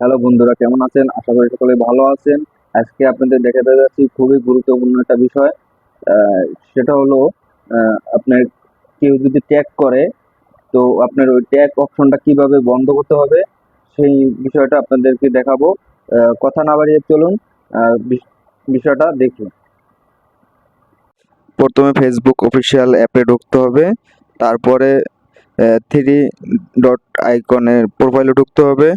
Hello বন্ধুরা, কেমন আছেন? আশা করি সকলে ভালো আছেন। আজকে আপনাদের দেখাতে যাচ্ছি খুবই গুরুত্বপূর্ণ একটা বিষয় সেটা হলো আপনার কেউ যদি ট্যাগ করে, তো আপনার ওই ট্যাগ অপশনটা কীভাবে বন্ধ করতে হবে, সেই বিষয়টা আপনাদেরকে দেখাবো। কথা না বাড়িয়ে চলুন বিষয়টা দেখি। প্রথমে ফেসবুক অফিসিয়াল অ্যাপে ঢুকতে হবে, তারপরে থ্রি ডট আইকনের প্রোফাইলে ঢুকতে হবে।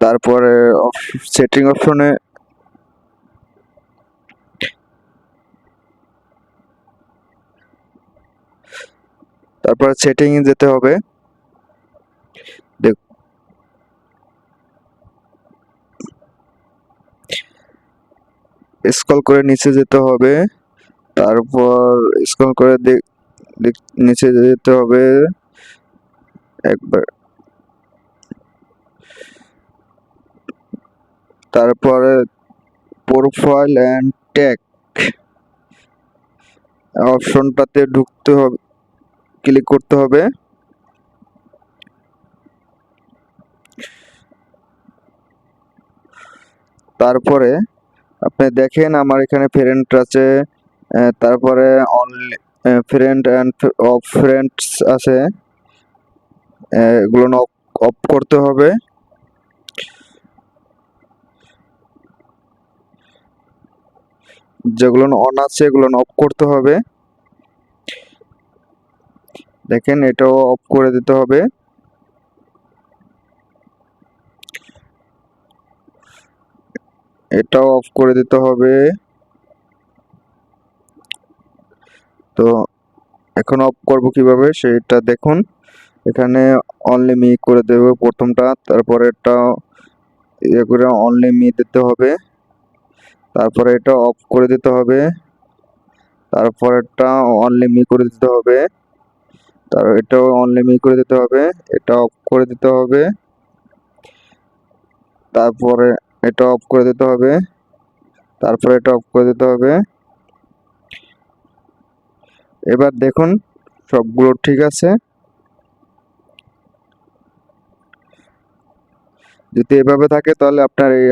তারপরে সেটিং অপশনে তারপরে সেটিং এ যেতে হবে। স্ক্রল করে নিচে যেতে হবে। তারপর স্ক্রল করে নিচে যেতে হবে। একবার তারপরে প্রোফাইল অ্যান্ড ট্যাগ অপশনটাতে ঢুকতে হবে ক্লিক করতে হবে। তারপরে আপনি দেখেন আমার এখানে ফ্রেন্ড আছে তারপরে only friend and of friends আছে, এগুলো অফ করতে হবে। যেগুলো অন আছে, এগুলো অফ করতে হবে। দেখেন, এটাও অফ করে দিতে হবে। এটাও অফ করে দিতে হবে। তো এখন অফ করব কীভাবে, সেটা দেখুন। এখানে অনলি মি করে দেব প্রথমটা তারপরে এটা ইয়ে করে অনলি মি দিতে হবে। তারপরে এটা অফ করে দিতে হবে। তারপর এটা অনলি মি করে দিতে হবে। তার এটাও অনলি মি করে দিতে হবে। এটা অফ করে দিতে হবে। তারপরে এটা অফ করে দিতে হবে। তারপরে এটা অফ করে দিতে হবে। এবার দেখুন, সবগুলো ঠিক আছে? যদি এভাবে থাকে তাহলে আপনার এই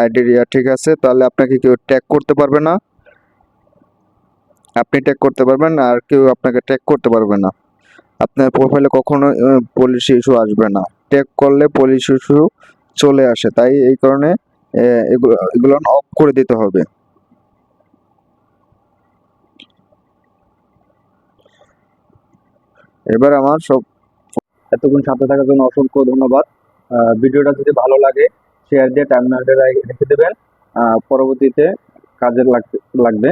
আইডির ইয়া ঠিক আছে? তাহলে আপনাকে কেউ ট্যাগ করতে পারবে না। আপনি ট্যাগ করতে পারবেন আর কেউ আপনাকে ট্যাগ করতে পারবে না। আপনার প্রোফাইলে কখনো পুলিশ ইস্যু আসবে না। ট্যাগ করলে পুলিশ ইস্যু চলে আসে। তাই এই কারণে এগুলো অফ করে দিতে হবে। এবার আমার সব এতক্ষণ সাথে থাকার জন্য অসংখ্য ধন্যবাদ। ভিডিওটা যদি ভালো লাগে শেয়ার দিয়ে টার্মিনালটা রেখে দেবেন। পরবর্তীতে কাজে লাগবে।